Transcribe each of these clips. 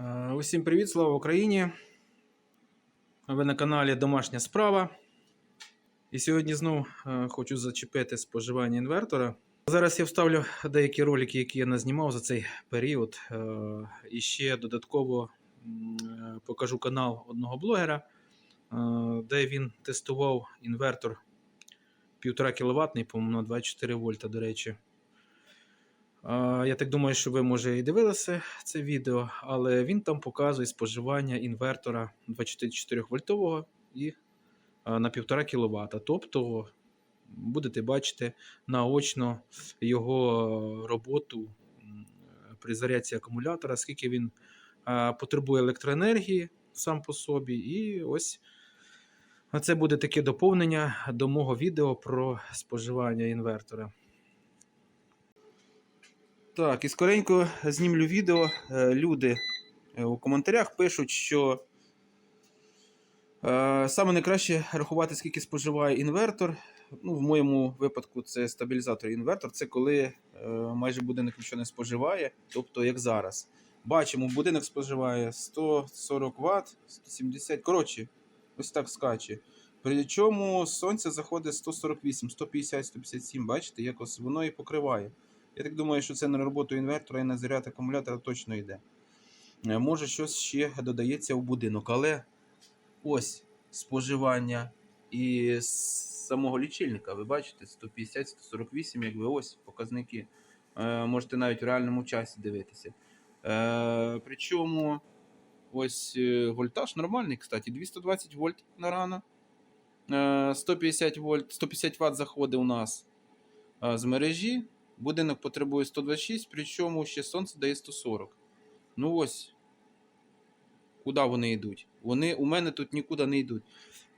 Е, Усім привіт, слава Україні! Ви на каналі Домашня справа. І сьогодні знову е, хочу зачепити споживання інвертора. Зараз я вставлю деякі ролики, які я назнімав за цей період. Е, І ще додатково покажу канал одного блогера, де він тестував інвертор 1,5 кВт, по-моєму, на 24 вольта, до речі. Я так думаю, що ви, може, і дивилися це відео, але він там показує споживання інвертора 24 вольтового і на 1,5 кВт. Тобто будете бачити наочно його роботу при зарядці акумулятора, скільки він потребує електроенергії сам по собі. І ось це буде таке доповнення до мого відео про споживання інвертора. Так, і скоренько знімлю відео. Е, Люди е, у коментарях пишуть, що е, саме найкраще рахувати, скільки споживає інвертор. Ну, В моєму випадку це стабілізатор інвертор. Це коли майже будинок нічого не споживає, тобто як зараз. Бачимо, будинок споживає 140 Вт, 170. Коротше, ось так скаче. Причому сонце заходить 148, 150, 157. Бачите, якось воно і покриває. Я так думаю, що це на роботу інвертора і на заряд акумулятора точно йде. Е, Може, щось ще додається в будинок, але ось споживання і з самого лічильника. Ви бачите, 150-148, якби ось показники. Е, Можете навіть в реальному часі дивитися. Е, Причому ось вольтаж нормальний, кстати, 220 вольт на рано. Е, 150 вольт, 150 Вт заходить у нас з мережі. Будинок потребує 126, причому ще сонце дає 140. Ну ось. Куди вони йдуть? Вони у мене тут нікуди не йдуть.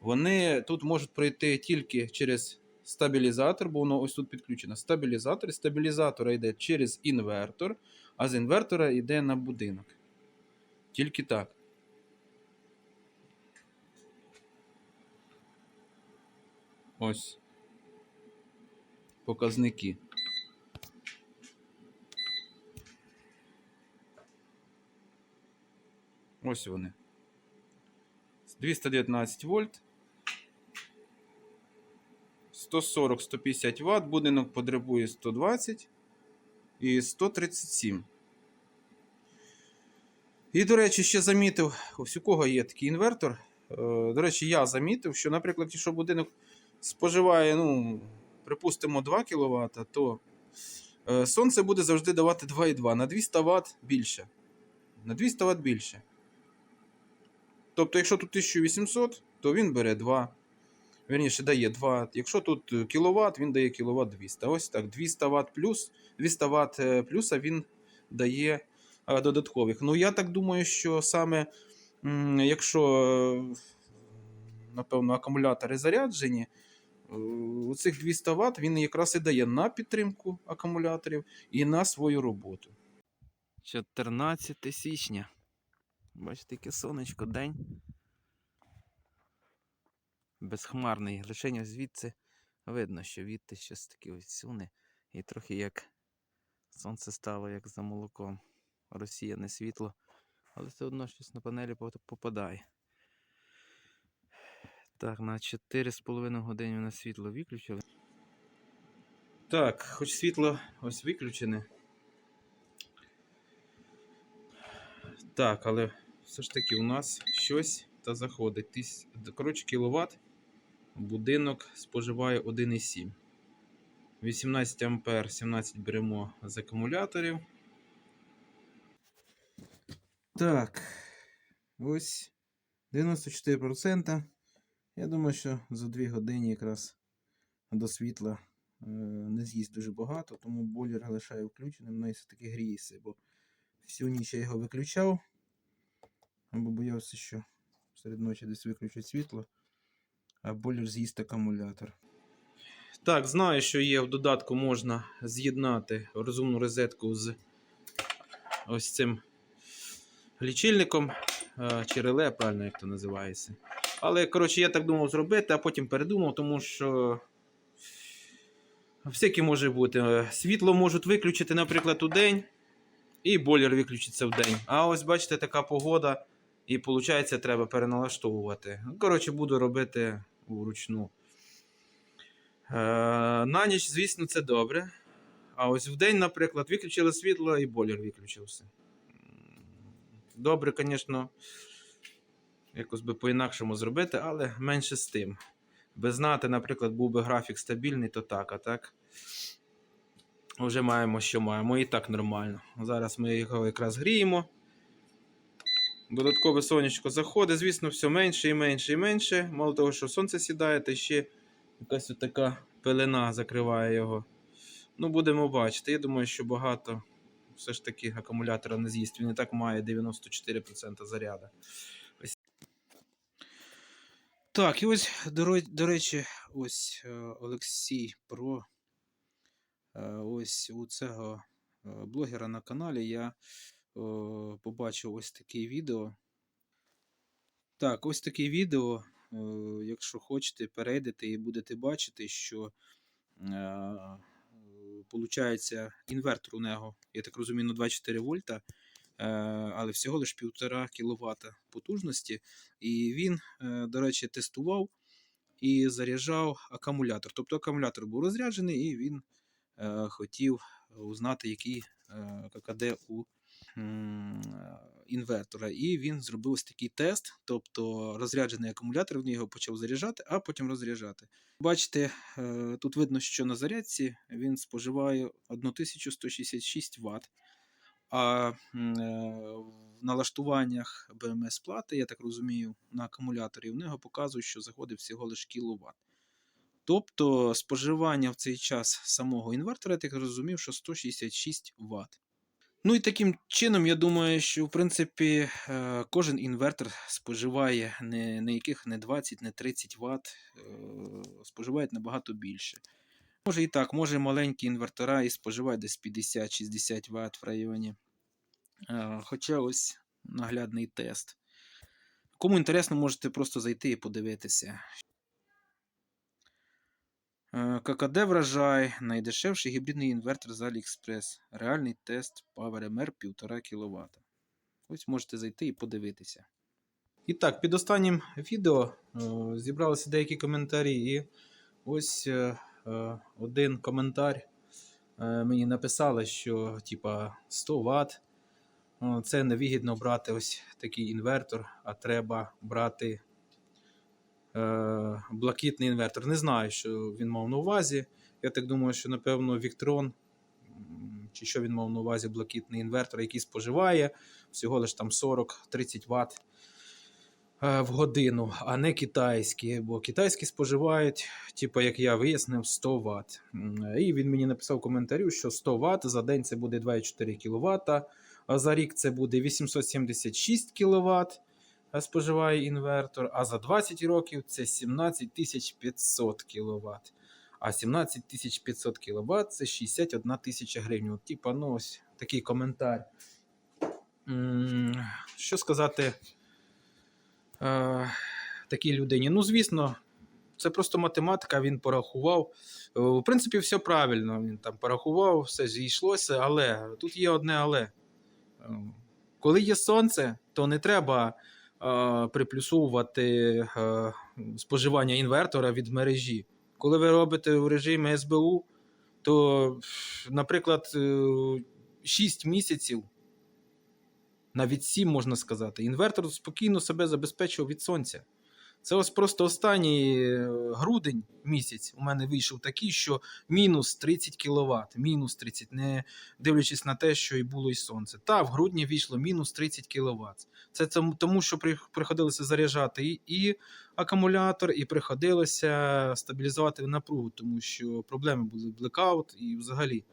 Вони тут можуть пройти тільки через стабілізатор, бо воно ось тут підключено. Стабілізатор. З стабілізатора йде через інвертор, а з інвертора йде на будинок. Тільки так. Ось. Показники. Ось вони. 219 вольт. 140-150 Вт. Будинок потребує 120 і 137. І, до речі, ще замітив, ось у кого є такий інвертор. Е, До речі, я замітив, що, наприклад, якщо будинок споживає, ну, припустимо, 2 кВт, то е, сонце буде завжди давати 2,2 на 200 Вт більше. На 200 Вт більше. Тобто, якщо тут 1800, то він бере 2. Вірніше, дає 2. Якщо тут кВт, він дає кВт 200. Ось так, 200 Вт плюс, 200 Вт плюса він дає е, додаткових. Ну, я так думаю, що саме якщо, е, напевно, акумулятори заряджені, е, у цих 200 Вт він якраз і дає на підтримку акумуляторів і на свою роботу. 14 січня. Бачите, яке сонечко, день. Безхмарний. Лише звідси видно, що відти щось таке ось суне. І трохи як сонце стало, як за молоком. Росія не світло, але все одно щось на панелі попадає. Так, на 4,5 години у нас світло виключили. Так, хоч світло ось виключене. Так, але все ж таки у нас щось та заходить. Тис... Коротше, кіловат будинок споживає 1,7. 18 ампер, 17 беремо з акумуляторів. Так. Ось 94%. Я думаю, що за 2 години якраз до світла е, не з'їсть дуже багато, тому бойлер лишаю включеним, ну і все-таки гріється, бо всю ніч я його виключав, або боявся, що серед ночі десь виключить світло, а бойлер з'їсть акумулятор. Так, знаю, що є в додатку можна з'єднати розумну розетку з ось цим лічильником е, чи реле, правильно як то називається. Але, коротше, я так думав зробити, а потім передумав, тому що всяке може бути. Е, Світло можуть виключити, наприклад, у день. І бойлер виключиться в день. А ось бачите, така погода, і виходить, треба переналаштовувати. Коротше, буду робити вручну. Е, на ніч, звісно, це добре. А ось в день, наприклад, виключили світло і бойлер виключився. Добре, звісно, якось би по-інакшому зробити, але менше з тим. Би знати, наприклад, був би графік стабільний, то так, а так. Вже маємо, що маємо. І так нормально. Зараз ми його якраз гріємо. Додаткове сонечко заходить, звісно, все менше і менше і менше. Мало того, що сонце сідає, та ще якась така пелена закриває його. Ну, будемо бачити. Я думаю, що багато все ж таки акумулятора не з'їсть. Він і так має 94% заряду. Так, і ось, до, речі, ось е, Олексій Про. Е, Ось у цього е, блогера на каналі я побачив ось таке відео. Так, ось таке відео. е, Якщо хочете, перейдете і будете бачити, що е, получається інвертор у нього, я так розумію, на 24 вольта, е, але всього лиш 1,5 кВт потужності. І він, е, до речі, тестував і заряджав акумулятор. Тобто акумулятор був розряджений, і він е, хотів узнати, який е, ККД у е, інвертора. І він зробив ось такий тест, тобто розряджений акумулятор, він його почав заряджати, а потім розряджати. Бачите, е, тут видно, що на зарядці він споживає 1166 Вт. А е, в налаштуваннях БМС плати, я так розумію, на акумуляторі в нього показують, що заходить всього лише кіловат. Тобто споживання в цей час самого інвертора, я так розумів, що 166 Вт. Ну і таким чином, я думаю, що в принципі е, кожен інвертор споживає не, не яких не 20, не 30 Вт, е, споживає набагато більше. Може і так, може маленькі інвертора і споживають десь 50-60 Вт в районі. Е, Хоча ось наглядний тест. Кому інтересно, можете просто зайти і подивитися. Е, ККД вражай, найдешевший гібридний інвертор з AliExpress. Реальний тест PowerMR 1,5 кВт. Ось можете зайти і подивитися. І так, під останнім відео е, зібралися деякі коментарі, і ось е, е, один коментар е, мені написали, що типа 100 Вт. Це невигідно брати ось такий інвертор, а треба брати блакитний інвертор. Не знаю, що він мав на увазі. Я так думаю, що напевно Віктрон, чи що він мав на увазі блакитний інвертор, який споживає всього лиш там 40-30 Вт е, в годину, а не китайські. Бо китайські споживають, типу, як я вияснив, 100 Вт. І він мені написав в коментарю, що 100 Вт за день це буде 2,4 кВт, а за рік це буде 876 кВт споживає інвертор, а за 20 років це 17 500 кВт. А 17 500 кВт це 61 тисяча гривень. От, Типа, ну ось такий коментар. Що сказати е, такій людині? Ну, звісно, це просто математика, він порахував. Е, В принципі, все правильно. Він там порахував, все зійшлося, але тут є одне але. Е, Коли є сонце, то не треба е, приплюсовувати е, споживання інвертора від мережі. Коли ви робите в режимі СБУ, то, наприклад, 6 місяців, навіть 7 можна сказати, інвертор спокійно себе забезпечував від сонця. Це ось просто останній е, грудень місяць у мене вийшов такий, що мінус 30 кВт, мінус 30, не дивлячись на те, що і було і сонце. Та в грудні вийшло мінус 30 кВт. Це тому- що приходилося заряджати і, і акумулятор, і приходилося стабілізувати напругу, тому що проблеми були блекаут і взагалі.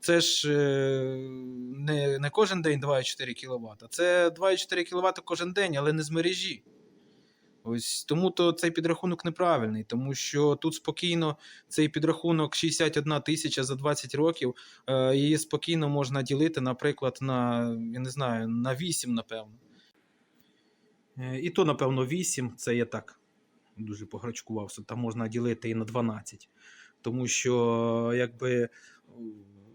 Це ж е, не, не кожен день 2,4 кВт, а це 2,4 кВт кожен день, але не з мережі. Ось тому то цей підрахунок неправильний, тому що тут спокійно цей підрахунок 61 тисяча за 20 років, е, її спокійно можна ділити, наприклад, на я не знаю, на 8, напевно. Е, І то, напевно, 8 це я так дуже пограчкувався. Там можна ділити і на 12. Тому що, якби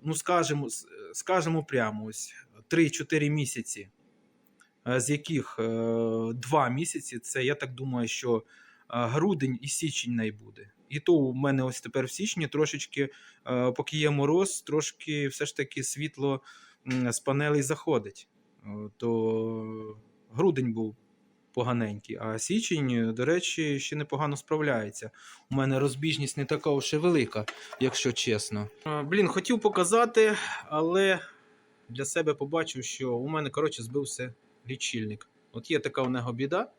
ну скажемо, скажемо прямо, ось 3-4 місяці, з яких 2 місяці, це я так думаю, що е, грудень і січень найбуде. І то у мене ось тепер в січні трошечки, е, поки є мороз, трошки все ж таки світло з панелей заходить. Е, То грудень був поганенький, а січень, до речі, ще непогано справляється. У мене розбіжність не така вже велика, якщо чесно. Е, Блін, хотів показати, але для себе побачив, що у мене, коротше, збився лічильник. От є така у нього біда,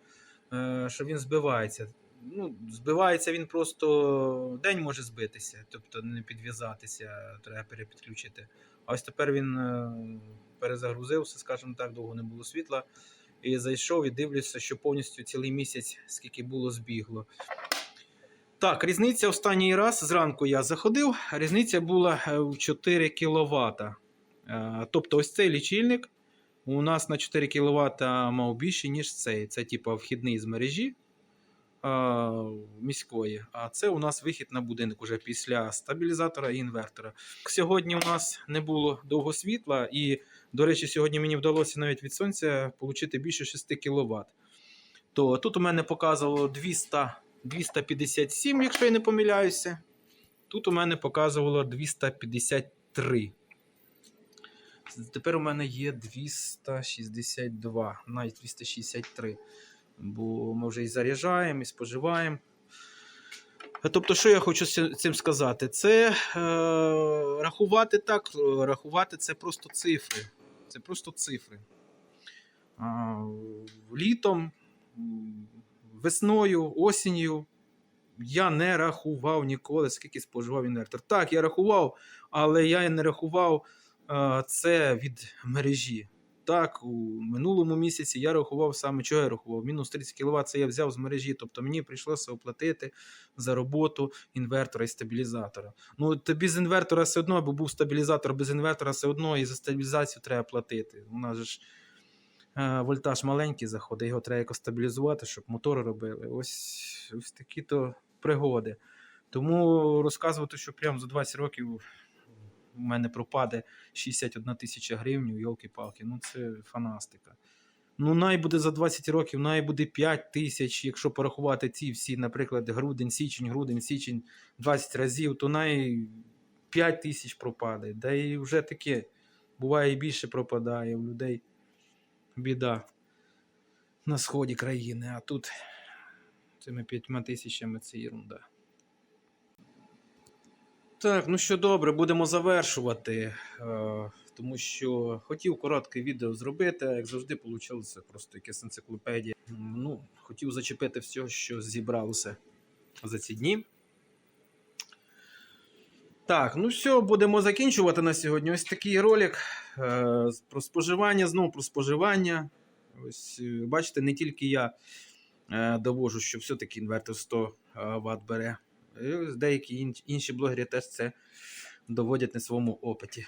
е, що він збивається. Ну, збивається він просто день може збитися, тобто не підв'язатися, треба перепідключити. А ось тепер він е, перезагрузився, скажімо так, довго не було світла. І зайшов і дивлюся, що повністю цілий місяць, скільки було, збігло. Так, різниця останній раз зранку я заходив, різниця була е, в 4 кВт. Тобто, ось цей лічильник у нас на 4 кВт мав більше, ніж цей. Це типу вхідний з мережі е, міської. А це у нас вихід на будинок уже після стабілізатора і інвертора. Сьогодні у нас не було довго світла, і, до речі, сьогодні мені вдалося навіть від сонця отримати більше 6 кВт. То тут у мене показувало 200, 257, якщо я не помиляюся. Тут у мене показувало 253. Тепер у мене є 262, навіть 263. Бо ми вже і заряджаємо, і споживаємо. Тобто, що я хочу цим сказати? Це е, рахувати так, рахувати це просто цифри. Це просто цифри. А, літом, весною, осінню я не рахував ніколи, скільки споживав інвертор. Так, я рахував, але я не рахував це від мережі. Так, у минулому місяці я рахував саме, чого я рахував? Мінус 30 кВт це я взяв з мережі, тобто мені прийшлося оплатити за роботу інвертора і стабілізатора. Ну, то без інвертора все одно, бо був стабілізатор, без інвертора все одно і за стабілізацію треба платити. У нас же ж е, вольтаж маленький заходить, його треба якось стабілізувати, щоб мотори робили. Ось, ось такі то пригоди. Тому розказувати, що прямо за 20 років у мене пропаде 61 тисяча гривень, йолки-палки, ну це фанастика. Ну, най буде за 20 років, най буде 5 тисяч, якщо порахувати ці всі, наприклад, грудень, січень, грудень, січень 20 разів, то най 5 тисяч пропаде. Да і вже таке. Буває і більше пропадає у людей. Біда на сході країни, а тут цими 5 тисячами це ерунда. Так, ну що добре, будемо завершувати. Е, тому що хотів коротке відео зробити, а як завжди, вийшло просто якась енциклопедія. Ну, хотів зачепити все, що зібралося за ці дні. Так, ну все, будемо закінчувати на сьогодні. Ось такий ролик е, про споживання, знову про споживання. Ось, е, бачите, не тільки я довожу, що все-таки інвертор 100 Вт бере. Деякі інші блогери теж це доводять на своєму опиті.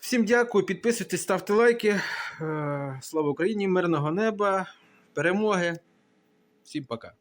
Всім дякую, підписуйтесь, ставте лайки. Е, Слава Україні, мирного неба, перемоги. Всім пока.